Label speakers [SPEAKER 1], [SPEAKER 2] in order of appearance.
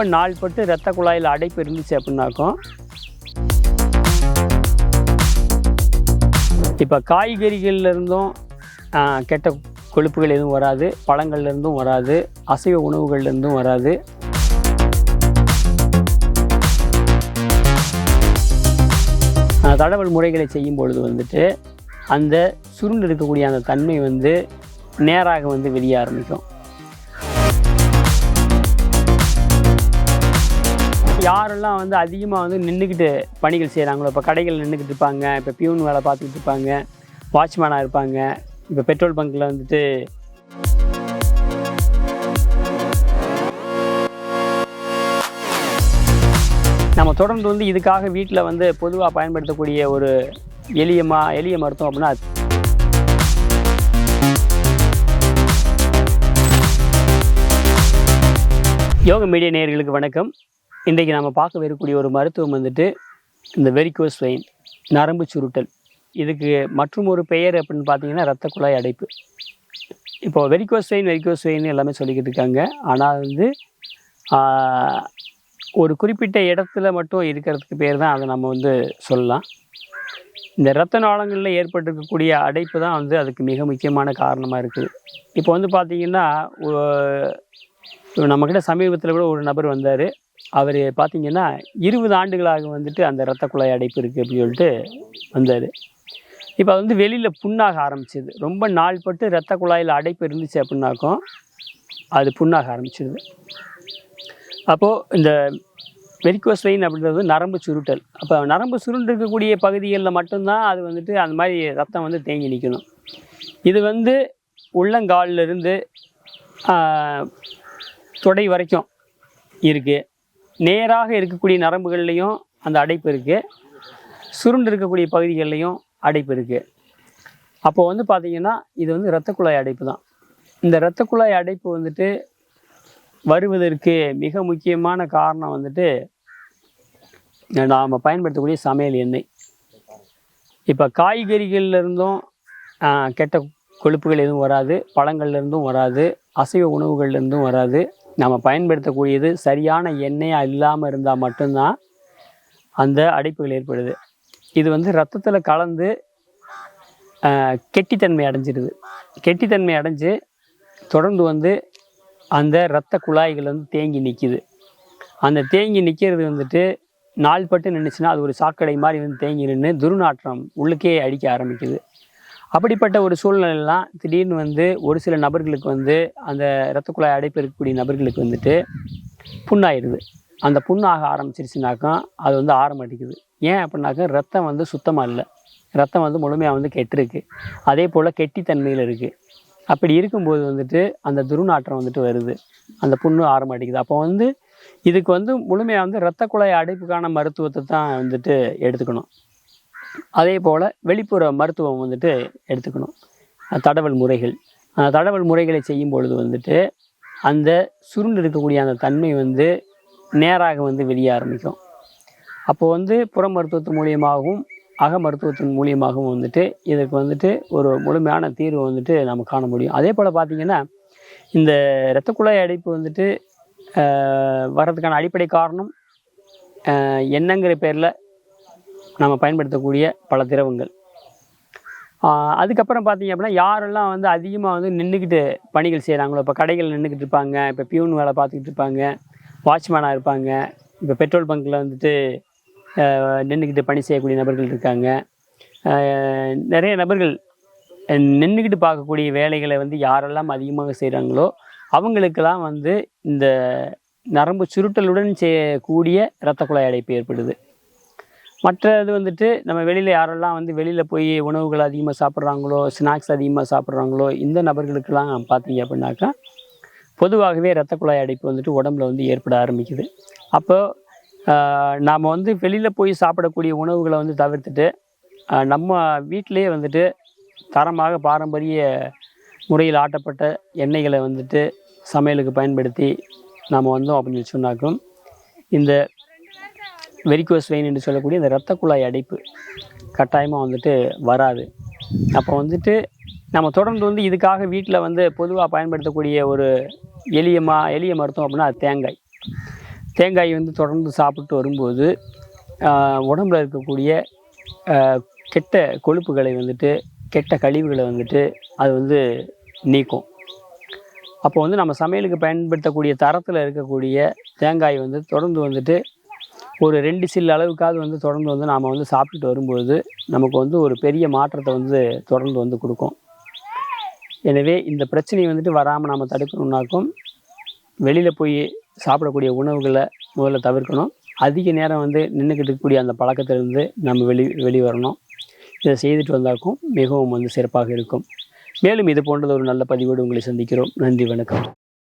[SPEAKER 1] ரொம்ப நாள்பட்டு இரத்த குழாயில் அடைப்பு இருந்துச்சு அப்படின்னாக்கும் இப்போ காய்கறிகள்லேருந்தும் கெட்ட கொழுப்புகள் எதுவும் வராது பழங்கள்லேருந்தும் வராது அசைவ உணவுகள்லேருந்தும் வராது. தடவல் முறைகளை செய்யும் பொழுது வந்துட்டு அந்த சுருண்டு இருக்கக்கூடிய அந்த தன்மை வந்து நேராக வந்து வெளியே ஆரம்பிக்கும். யாரெல்லாம் வந்து அதிகமாக வந்து நின்றுக்கிட்டு பணிகள் செய்கிறாங்களோ இப்போ கடைகள் நின்றுக்கிட்டு இருப்பாங்க இப்போ பியூன் வேலை பார்த்துக்கிட்டு இருப்பாங்க வாட்ச்மேனாக இருப்பாங்க இப்போ பெட்ரோல் பங்க்கில் வந்துட்டு நம்ம தொடர்ந்து வந்து இதுக்காக வீட்டில் வந்து பொதுவாக பயன்படுத்தக்கூடிய ஒரு எளியமா எளிய மருத்துவம் அப்படின்னா யோக மீடியா நேயர்களுக்கு வணக்கம். இன்றைக்கு நம்ம பார்க்க வரக்கூடிய ஒரு மருத்துவம் வந்துட்டு இந்த வெரிகோஸ் வெயின் நரம்பு சுருட்டல். இதுக்கு மற்றும் ஒரு பெயர் அப்படின்னு பார்த்தீங்கன்னா ரத்த குழாய் அடைப்பு. இப்போ வெரிகோஸ் வெயின் வெரிகோஸ் வெயின் எல்லாமே சொல்லிக்கிட்டு இருக்காங்க. ஆனால் வந்து ஒரு குறிப்பிட்ட இடத்துல மட்டும் இருக்கிறதுக்கு பேர் தான் அதை நம்ம வந்து சொல்லலாம். இந்த இரத்த நாளங்களில் ஏற்பட்டிருக்கக்கூடிய அடைப்பு தான் வந்து அதுக்கு மிக முக்கியமான காரணமாக இருக்குது. இப்போ வந்து பார்த்திங்கன்னா நம்மக்கிட்ட சமீபத்தில் கூட ஒரு நபர் வந்தார். அவர் பார்த்திங்கன்னா இருபது ஆண்டுகளாக வந்துட்டு அந்த இரத்த குழாய் அடைப்பு இருக்குது அப்படின்னு சொல்லிட்டு வந்தார். இப்போ வந்து வெளியில் புண்ணாக ஆரம்பிச்சிது. ரொம்ப நாள் பட்டு இரத்த குழாயில் அடைப்பு இருந்துச்சு அப்படின்னாக்கும் அது புண்ணாக ஆரம்பிச்சிடுது அப்போது இந்த வெரிகோஸ் வெயின் அப்படின்றது நரம்பு சுருட்டல். அப்போ நரம்பு சுருண்டு இருக்கக்கூடிய பகுதிகளில் மட்டும்தான் அது வந்துட்டு அந்த மாதிரி ரத்தம் வந்து தேங்கி நிற்கணும் இது வந்து உள்ளங்காலிலிருந்து தொடை வரைக்கும் இருக்குது நேராக இருக்கக்கூடிய நரம்புகள்லையும் அந்த அடைப்பு இருக்குது சுருண்டு இருக்கக்கூடிய பகுதிகள்லையும் அடைப்பு இருக்குது அப்போ வந்து பார்த்திங்கன்னா இது வந்து இரத்த குழாய் அடைப்பு தான். இந்த இரத்த குழாய் அடைப்பு வந்துட்டு வருவதற்கு மிக முக்கியமான காரணம் வந்துட்டு நாம் பயன்படுத்தக்கூடிய சமையல் எண்ணெய். இப்போ காய்கறிகள்லேருந்தும் கெட்ட கொழுப்புகள் எதுவும் வராது பழங்கள்லேருந்தும் வராது அசைவ உணவுகள்லேருந்தும் வராது. நம்ம பயன்படுத்தக்கூடியது சரியான எண்ணெயாக இல்லாமல் இருந்தால் மட்டும்தான் அந்த அடைப்புகள் ஏற்படுது. இது வந்து ரத்தத்தில் கலந்து கெட்டித்தன்மை அடைஞ்சிடுது. கெட்டித்தன்மை அடைஞ்சு தொடர்ந்து வந்து அந்த இரத்த குழாய்கள் வந்து தேங்கி நிற்கிது அந்த தேங்கி நிற்கிறது வந்துட்டு நாள்பட்டு நின்றுச்சுன்னா அது ஒரு சாக்கடை மாதிரி வந்து தேங்கி நின்று துர்நாற்றம் உள்ளுக்கே அடிக்க ஆரம்பிக்குது. அப்படிப்பட்ட ஒரு சூழ்நிலைலாம் திடீர்னு வந்து ஒரு சில நபர்களுக்கு வந்து அந்த இரத்த குழாய் அடைப்பு இருக்கக்கூடிய நபர்களுக்கு வந்துட்டு புண்ணாயிடுது அந்த புண்ணாக ஆரம்பிச்சிருச்சுனாக்கா அது வந்து ஆற ஏன் அப்படின்னாக்கா ரத்தம் வந்து சுத்தமாக இல்லை. ரத்தம் வந்து முழுமையாக வந்து கெட்டிருக்கு. அதே போல் கெட்டித்தன்மையில் இருக்குது அப்படி இருக்கும்போது வந்துட்டு அந்த துர்நாற்றம் வந்துட்டு வருது. அந்த புண்ணு ஆற மாட்டேங்குது அப்போ வந்து இதுக்கு வந்து முழுமையாக வந்து இரத்த குழாய் அடைப்புக்கான மருத்துவத்தை தான் வந்துட்டு எடுத்துக்கணும். அதே போல் வெளிப்புற மருத்துவம் வந்துட்டு எடுத்துக்கணும். தடவல் முறைகள். அந்த தடவல் முறைகளை செய்யும் பொழுது வந்துட்டு அந்த சுருண்டு இருக்கக்கூடிய அந்த தன்மை வந்து நேராக வந்து வெளியே ஆரம்பிக்கும். அப்போது வந்து புற மருத்துவத்தின் மூலியமாகவும் அக மருத்துவத்தின் மூலியமாகவும் வந்துட்டு இதற்கு வந்துட்டு ஒரு முழுமையான தீர்வு வந்துட்டு நம்ம காண முடியும். அதே போல் பார்த்திங்கன்னா இந்த இரத்த குழாய் அடைப்பு வந்துட்டு வர்றதுக்கான அடிப்படை காரணம் என்னங்கிற பேரில் நம்ம பயன்படுத்தக்கூடிய பல திரவங்கள். அதுக்கப்புறம் பார்த்தீங்க அப்படின்னா யாரெல்லாம் வந்து அதிகமாக வந்து நின்றுக்கிட்டு பணிகள் செய்கிறாங்களோ இப்போ கடைகள் நின்றுக்கிட்டு இருப்பாங்க இப்போ பியூன் வேலை பார்த்துக்கிட்டு இருப்பாங்க வாட்ச்மேனாக இருப்பாங்க இப்போ பெட்ரோல் பங்க்கில் வந்துட்டு நின்றுக்கிட்டு பணி செய்யக்கூடிய நபர்கள் இருக்காங்க. நிறைய நபர்கள் நின்றுக்கிட்டு பார்க்கக்கூடிய வேலைகளை வந்து யாரெல்லாம் அதிகமாக செய்கிறாங்களோ அவங்களுக்கெல்லாம் வந்து இந்த நரம்பு சுருட்டலுடன் செய்யக்கூடிய இரத்த குழாய் அடைப்பு ஏற்படுது. மற்றது வந்துட்டு நம்ம வெளியில் யாரெல்லாம் வந்து வெளியில் போய் உணவுகள் அதிகமாக சாப்பிட்றாங்களோ ஸ்நாக்ஸ் அதிகமாக சாப்பிட்றாங்களோ இந்த நபர்களுக்கெல்லாம் பார்த்தீங்க அப்படின்னாக்கா பொதுவாகவே இரத்த குழாய் அடைப்பு வந்துட்டு உடம்புல வந்து ஏற்பட ஆரம்பிக்குது. அப்போ நாம் வந்து வெளியில் போய் சாப்பிடக்கூடிய உணவுகளை வந்து தவிர்த்துட்டு நம்ம வீட்டிலேயே வந்துட்டு தரமாக பாரம்பரிய முறையில் ஆட்டப்பட்ட எண்ணெய்களை வந்துட்டு சமையலுக்கு பயன்படுத்தி நாம் வந்தோம் அப்படின்னு சொன்னாக்கும் இந்த வெரிக்கோஸ் வெயின் என்று சொல்லக்கூடிய இந்த இரத்த குழாய் அடைப்பு கட்டாயமாக வந்துட்டு வராது. அப்போ வந்துட்டு நம்ம தொடர்ந்து வந்து இதுக்காக வீட்டில் வந்து பொதுவாக பயன்படுத்தக்கூடிய ஒரு எளிய மா எளிய மருத்துவம் அப்படின்னா அது தேங்காய். தேங்காய் வந்து தொடர்ந்து சாப்பிட்டு வரும்போது உடம்பில் உடம்புல இருக்கக்கூடிய கெட்ட கொழுப்புகளை வந்துட்டு கெட்ட கழிவுகளை வந்துட்டு அது வந்து நீக்கும். அப்போ வந்து நம்ம சமையலுக்கு பயன்படுத்தக்கூடிய தரத்தில் இருக்கக்கூடிய தேங்காய் வந்து தொடர்ந்து வந்துட்டு ஒரு ரெண்டு சில் அளவுக்காவது வந்து தொடர்ந்து வந்து நாம் வந்து சாப்பிட்டுட்டு வரும்போது நமக்கு வந்து ஒரு பெரிய மாற்றத்தை வந்து தொடர்ந்து வந்து கொடுக்கும். எனவே இந்த பிரச்சனையை வந்துட்டு வராமல் நாம் தடுக்கணுன்னாக்கும் வெளியில் போய் சாப்பிடக்கூடிய உணவுகளை முதல்ல தவிர்க்கணும். அதிக நேரம் வந்து நின்றுக்கிட்டு இருக்கக்கூடிய அந்த பழக்கத்திலிருந்து நம்ம வெளி வெளி வரணும் இதை செய்துட்டு வந்தாக்கும் மிகவும் வந்து சிறப்பாக இருக்கும். மேலும் இது போன்றது ஒரு நல்ல பதிவோடு உங்களை சந்திக்கிறோம். நன்றி வணக்கம்.